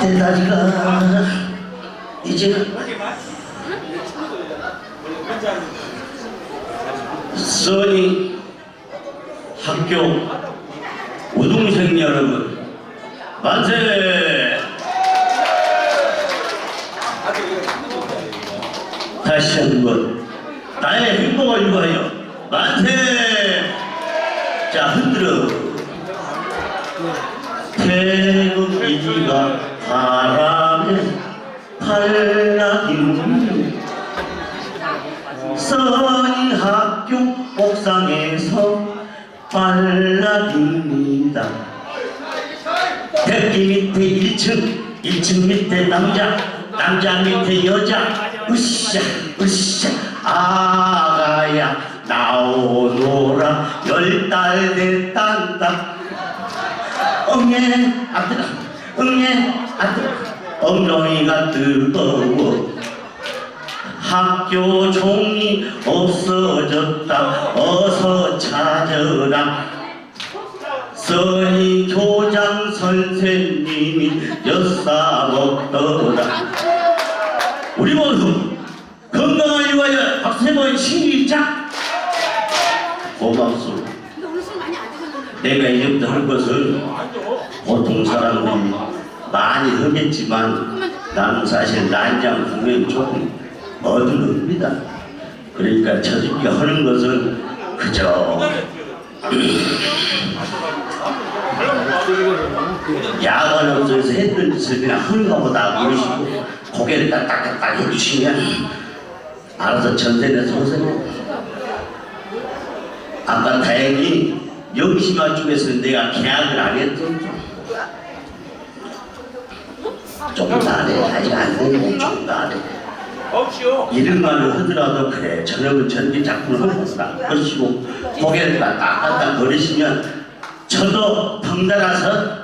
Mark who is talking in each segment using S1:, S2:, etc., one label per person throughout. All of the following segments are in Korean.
S1: 내 다리가 이제 써니 학교 우동생 여러분 만세! 다시 한번. 나의 행복을 위하여 만세! 자 흔들어. 태극기가 바람에 팔라디는 써니 학교 옥상에서 빨라듭니다. 대기 밑에 1층, 1층 밑에 남자, 남자 밑에 여자, 으쌰, 으쌰, 아가야, 나오노라, 열달 됐단다. 응애, 아들아, 응애, 엉덩이가 뜨거워. 학교 종이 없어졌다. 어서 찾으라. 써니 교장 선생님이 엿사 먹더라. 우리 모두 건강을 위하여 박세번 신기자 고맙소
S2: 근데 오늘 술 많이 안 드셨는데
S1: 내가 이제부터 할 것은 보통 사람들이 많이 하겠지만 나는 사실 난장 구면 조금 어두릅니다. 그러니까 저녁에 하는 것은 그저 야간 없어서 했던 짓을 그냥 하는가 보다 그러시고 고개를 딱딱딱 해주시면 알아서 전세내서 하세요. 아까 다행히 영심아 쪽에서 내가 계약을 안 했던 조금 더 안해. 아직 안 됐네 조금 더 안해.
S3: 없이요.
S1: 이름만을 하더라도 그래. 저녁은 전기 작품을 하겠다. 그러시고 고개를 딱딱딱 거리시면 저도 덩달아서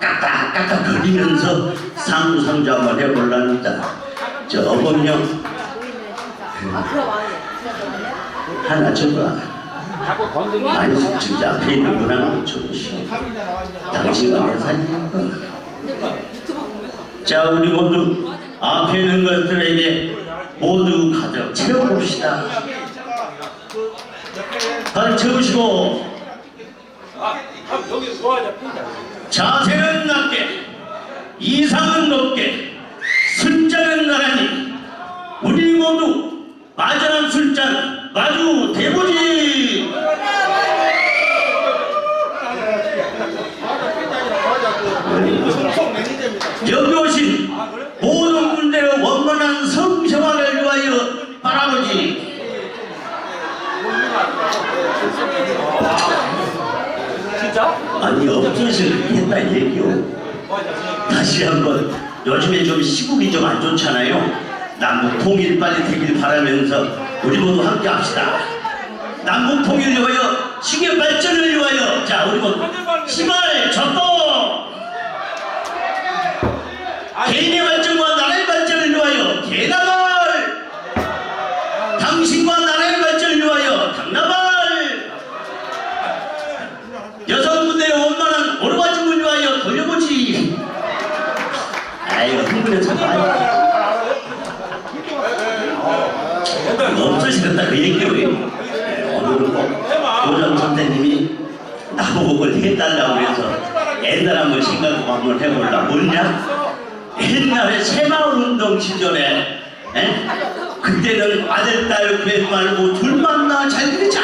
S1: 까딱까딱 거리면서 상상조 한번 해볼랍니다. 저 어범령
S2: 아 그럼 안
S1: 줘봐 아니 진짜 앞에 있는 분 하나 줘보시오 당신과 내 사진 자 우리 모두 앞에 있는 것들에게 모두 가득 채워봅시다. 가득 채우시고. 자세는 낮게 이상은 높게 술잔은 나란히 우리 모두 마지막 술잔 마주 대보지. 여기 오신 모든 분들의 원만한 성생활을 위하여 바라보지.
S3: 진짜?
S1: 아니 없어질 했다 얘기요? 다시 한번 요즘에 좀 시국이 좀 안 좋잖아요 남북 통일 빨리 되길 바라면서 우리 모두 함께 합시다. 남북 통일을 위하여 시계 발전을 위하여. 자 우리 모두 시발 접도 개인의 발전과 나라의 발전을 위하여 개나발 당신과 나라의 발전을 위하여 당나발 여성분들의 원만한 오르가즘을 위하여 돌려보지 아이고 흥분해서 많이 없으시겠다 그 얘기요 네, 오늘은 꼭 교장 선생님이 나보고 그걸 해달라고 해서 옛날 한번 생각 한번 해볼라 뭐냐? 옛날에 새마을 운동 시절에 에? 그때는 아들 딸 구애 말고 둘만 나잘 되자.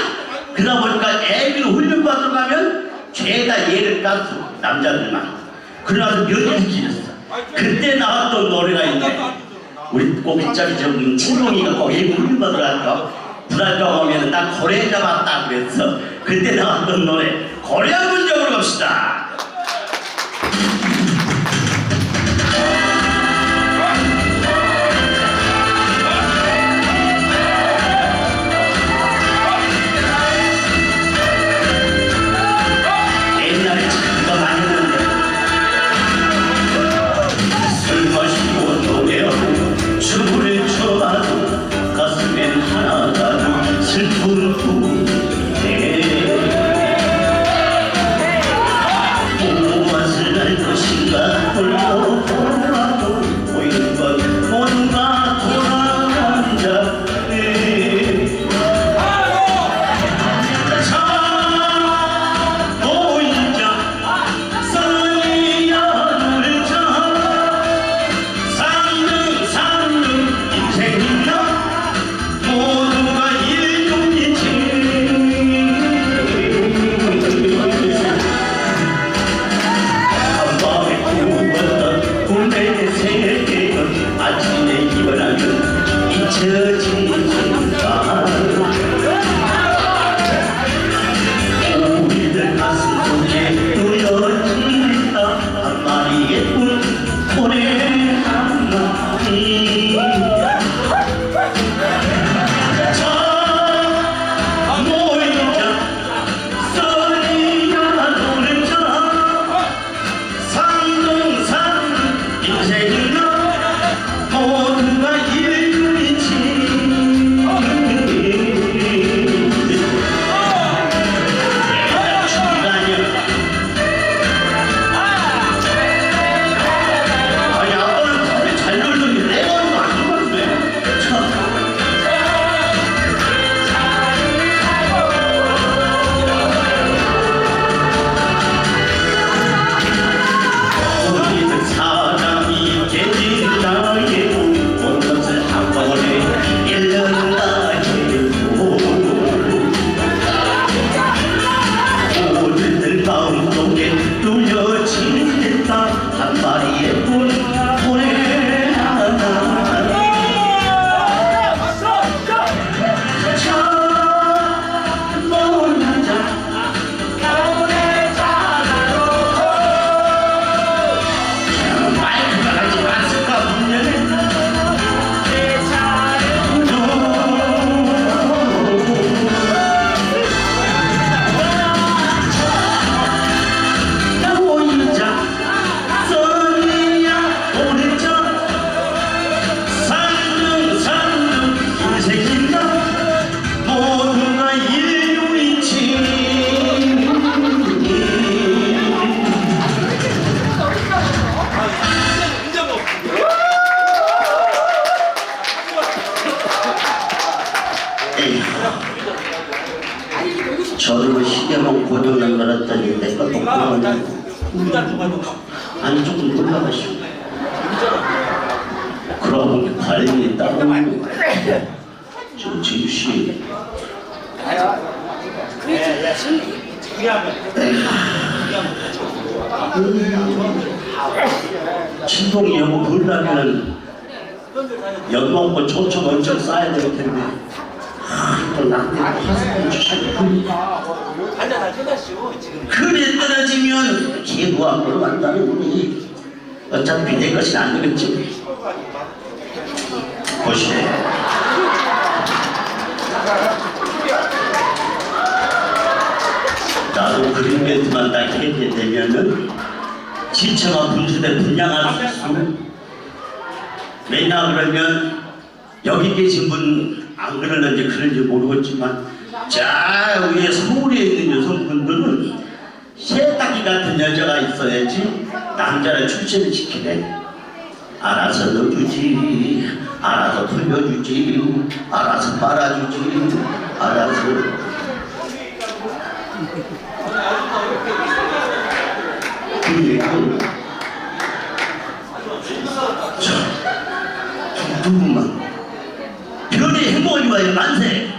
S1: 그러다 보니까 애기를 훈련받으러 가면 죄다 얘를 깎고 남자들만. 그러나서 며칠 지냈어. 그때 나왔던 노래가 있네. 우리 꼬깃잡이 전문 친동이가 꼭 애기 훈련받으러 불알까 오면 딱 고래 잡았다 그랬어. 그때 나왔던 노래 한번 잡으러 갑시다 쌓아야 될 텐데. 아, 또 나한테 화살을
S3: 한잔 다 끝났시오 지금.
S1: 그래 떨어지면 개구함으로 간다는 우리 어차피 내 것이 안 되겠지. 보시네. 나도 그림 멘트만 딱 했게 되면은 지체가 분수대 분양할 수 있어 왜냐 그러면 여기 계신 분 안 그러는지 그런지 모르겠지만 자 위에 서울에 있는 여성분들은 세탁기 같은 여자가 있어야지 남자를 출세를 시키네. 알아서 넣어주지 알아서 돌려주지 알아서 빨아주지 알아서 그리고 저, 저 누구만 별이 행복을 위하여 만세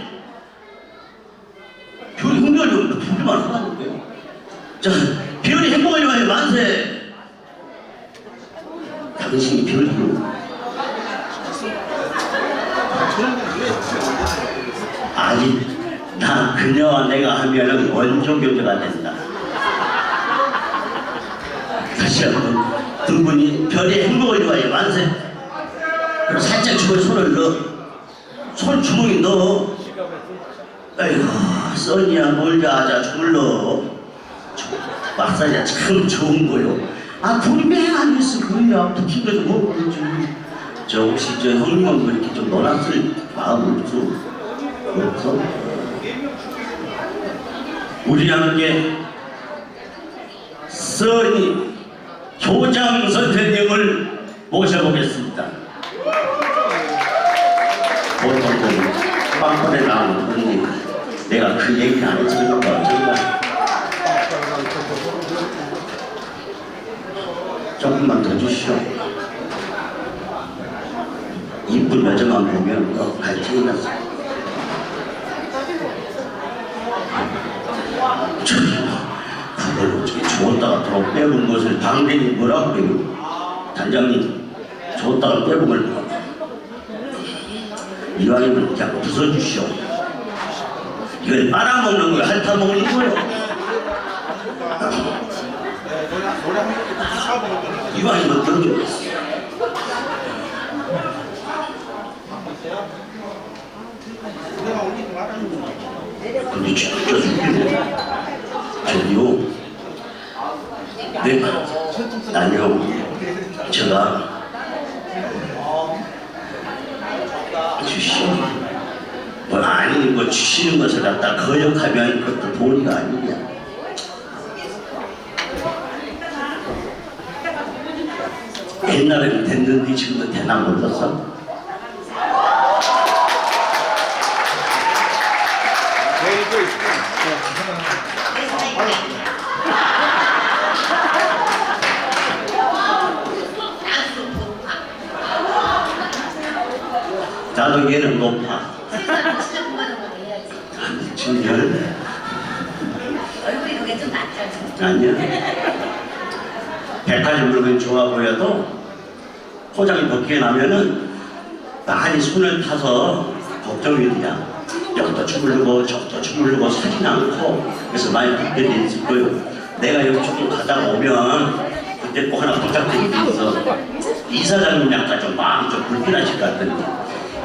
S1: 별이 행복을 위하여 둘만 하라는데요 자 별이 행복을 위하여 만세 당신이 별이요 아니 나 그녀와 내가 하면은 원조 교제가 된다 다시 한번 두 분이 별의 행복을 위하여 만세 그리고 살짝 주머니 손을 넣어 손 주머니 넣어 아이고 써니야 놀자 하자 주물러 마 사지가 참 좋은 거요. 아 구리매 안 있어 그래야 붙인 것도 못 보지? 저 혹시 저 형님하고 이렇게 좀 놀았을 마음은 좀 없어? 우리 함께 써니 교장 선생님을 모셔보겠습니다. 보통은 빵꾸에 나오는 내가 그 얘기 안 했으면 어쩐가. 조금만 더 주시오. 이쁜 여자만 보면 어, 갈증이. 저기 그걸 어떻게 주웠다가 더 빼본 것을 당신이 뭐라고 그래요? 단장님 줬다가 빼본 걸 뭐라고 이왕이면 그냥 부숴주시오 이걸 빨아먹는 거야 핥아먹는 거 유아이만 당겨놨어. 근데 진짜 죽이네. 저기요. 네, 난요. 제가 주시오. 뭐 아닌 거 주시는 것을 갖다 거역하면 그것도 돈이 아니냐. 옛날에는 됐는데 지금도 되나 몰랐어? 나도 얘는 높아. 지금 열
S2: 얼굴이 그게 좀 낫잖아.
S1: 아니야. 백화점 물건이 좋아 보여도 포장이 벗기게 나면은 많이 손을 타서 걱정이 돼야 여기도 주물르고 저기도 주물르고 사진 않고 그래서 많이 벗게 거예요. 내가 여기 조금 가다가 오면 그때 꼭 하나 있어. 이사장님 약간 좀 마음이 좀 불편하실 것 같은데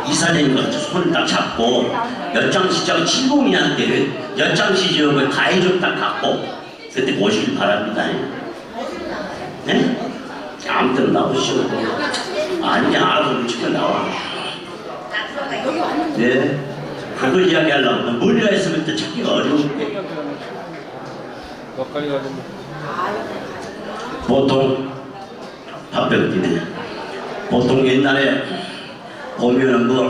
S1: 이사장님 손을 딱 잡고 연장시장 70이한테 연장시 지역을 다 해줬 딱 갖고 그때 모시길 바랍니다. 네? 아무튼 나오시오. 아니야, 알아서 치면 나와. 네. 그거 이야기하려면 머리가 있으면 또 찾기가 어려운데.
S4: 가까이 가면
S1: 보통 밥병기네. 보통 옛날에 보면은 뭐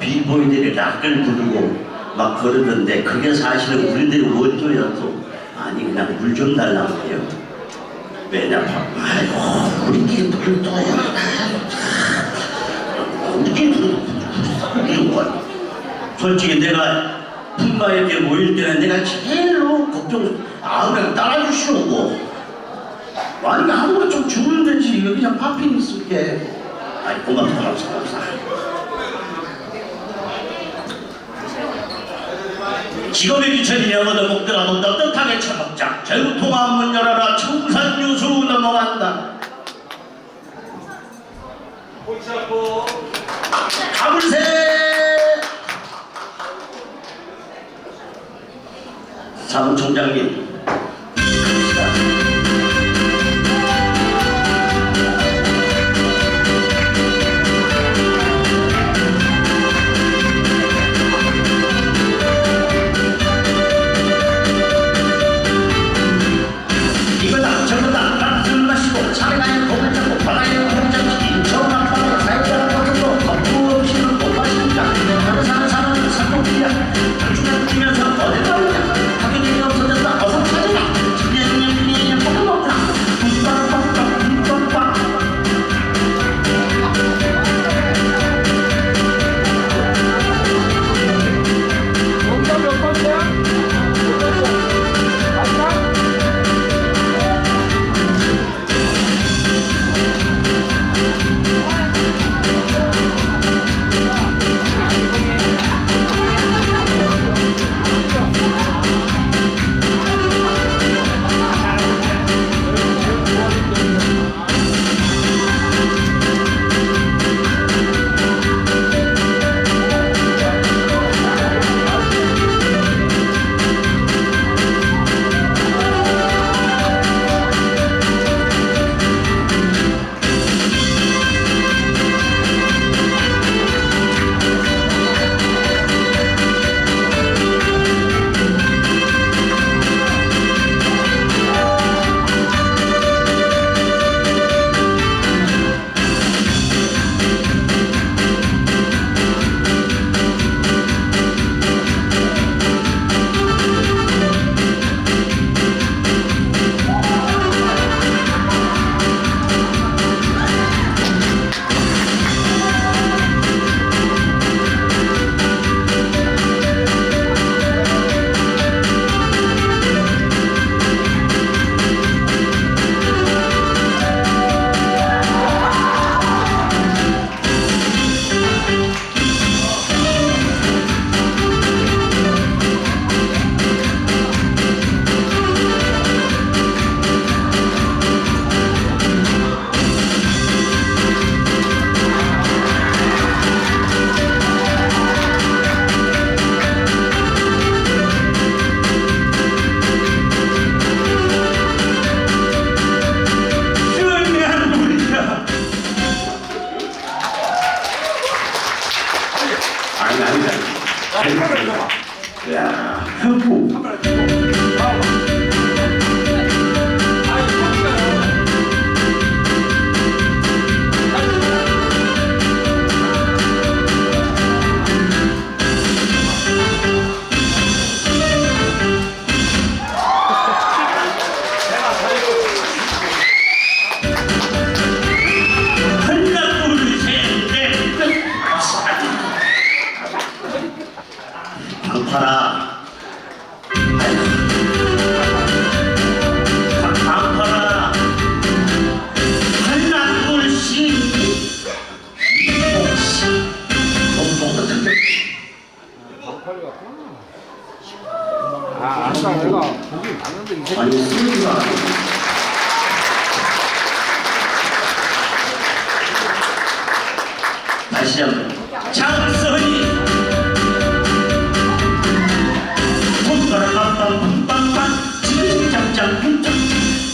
S1: 비보이들이 락을 부르고 막 그러던데 그게 사실은 우리들이 원조였어. 아니 그냥 물 좀 달라고 해요. 왜냐, 아이고 우리끼리 물 떠야. 우리끼리 이런 거. 솔직히 내가 품바에게 모일 때는 내가 제일로 걱정, 아 그냥 따라주시오고. 아니 아무나 좀 주면 되지. 그냥 파핀 있을게. 아니 고맙다. 감사합니 다 직업의 기천이 영어도 먹더라도 떳떳하게 처먹자 결국 통화 문 열어라 청산 유수 넘어간다
S3: 아프.
S1: 가불새 사무총장님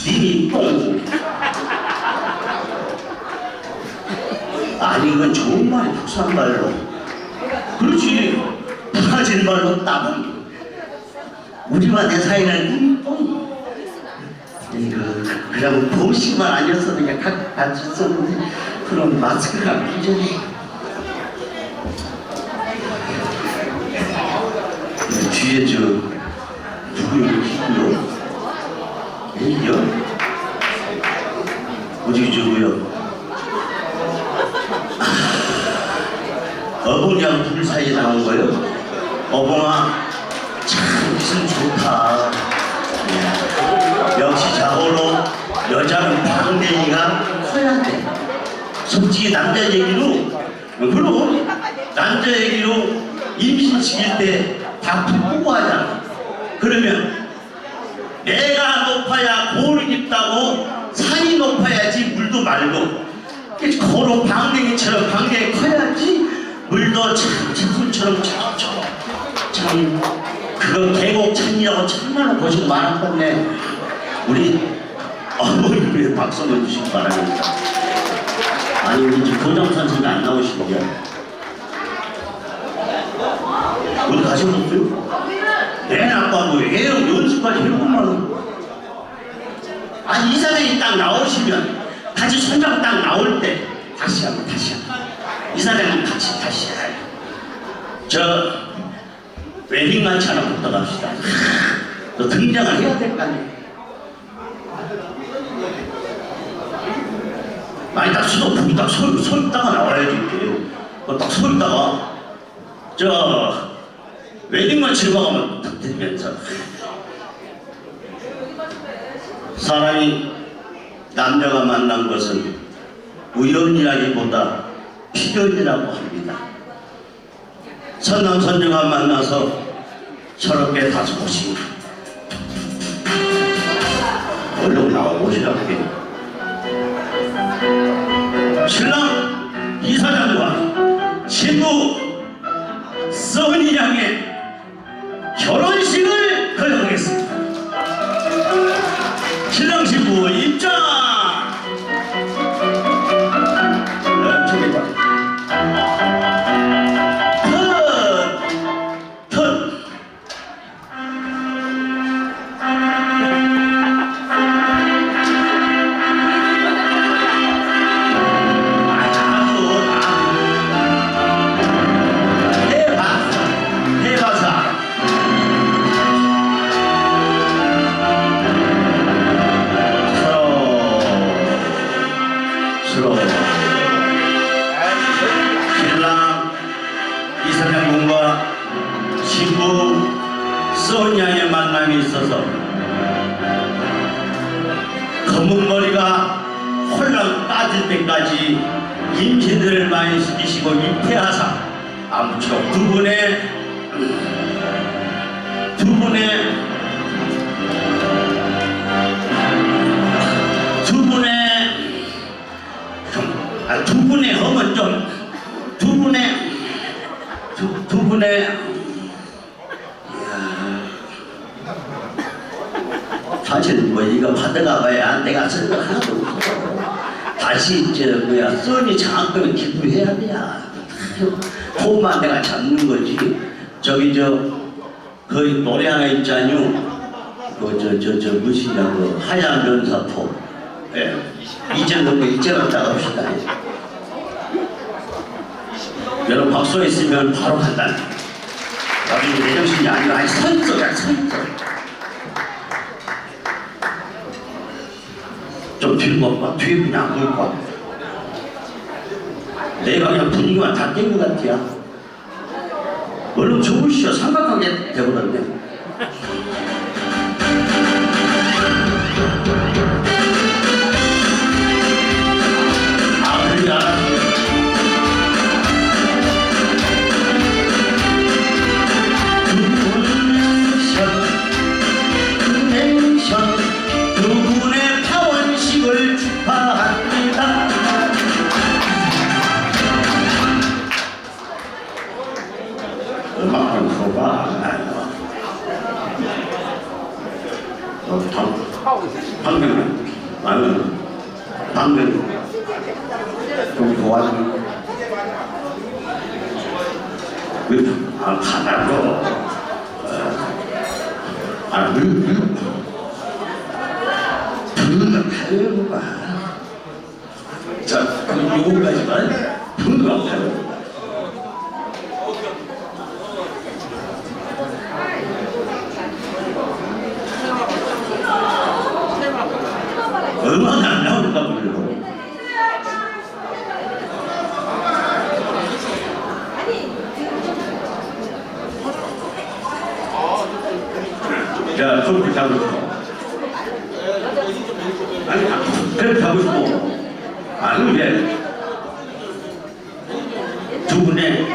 S1: 님이 뽕. 아니 이건 말이 북한 말로. 그렇지. 브라질 말로 따봉. 우리와 내 사이는 님이 뽕. 이거 그냥 보시만 아니었어도 그냥 각 같이 썼는데 그럼 마스크가 문제네 뒤에 저 누구 있고요? 얘기요? 어디 저거요? 어봉이랑 불 사이에 나온 거요? 어봉아 참 기분 좋다. 예. 역시 자고로 여자는 방댕이가 커야 돼. 솔직히 남자 얘기로 그럼 남자 얘기로 임신 시킬 때 다 부고 하잖아. 그러면 내가 높아야 골이 깊다고 산이 높아야지 물도 말고. 고로 방댕이처럼 방댕이 커야지 물도 참 제품처럼 참, 참 그거 계곡 찬이라고 참말로 고생 많았겠네 우리 어머니 위해 박수 한번 주시기 바랍니다. 아니 우리 지금 교장 선생님 안 나오시는데 어디 가셨었어요? 내 아빠 뭐 애용 연습까지 해보면 아니 이 사람이 딱 나오시면 같이 손잡고 딱 나올 때 다시 한번 다시 한번. 이 사람은 같이 다시 해요. 저 웨딩 만치 하나 붙어 갑시다. 또 등장을 해야 될 거 아니에요. 아니 딱 수도 북이 딱 서, 서 있다가 나와야지 이렇게. 어, 딱서 있다가 저 웨딩만 딱 들면서 사람이 남녀가 만난 것은 우연이라기보다 필연이라고 합니다. 선남 선녀가 만나서 저렇게 다섯 곳이 얼른 나와보시라고 해요. 신랑 이사장과 신부 써니 양의 결혼식을 서로. 신랑 이사장군과 신부 소냐의 만남이 있어서 검은 머리가 홀랑 빠질 때까지 임신들을 많이 시키시고 입퇴하사 아무쪼록 두 분의 두 분의 아, 두 분의 험은 좀 두 분의 두, 두 분의 사실 뭐 이거 받아가 봐야 내가 하나도 없어 다시 저 뭐야 써니 장학금을 기부해야 돼야. 그만 내가 잡는 거지. 저기 저그 노래 하나 있잖요. 그저저저 무엇이냐 그 하얀 연사포. 예. 이제는 그 이제 갔다 갑시다. 여러분 박수가 있으면 바로 간다. 나중에 내 정신이 아니라 아니 서 있어 그냥 서 있어. 좀 뒤로 봐. 뒤에 그냥 안 보일 거 내가 그냥 분위기만 다 깬 것 같아요. 얼른 주무시오. 삼각하게 돼버렸네. 얼마나 안 나올까 몰라. 자, 그렇게 하고 싶어. 아니, 그렇게 하고 싶어. 아니, 왜? 두 분의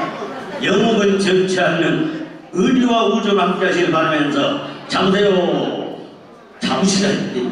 S1: 영업을 정치 않는 의리와 우정을 함께 하시길 바라면서 잠세요. 잠시라!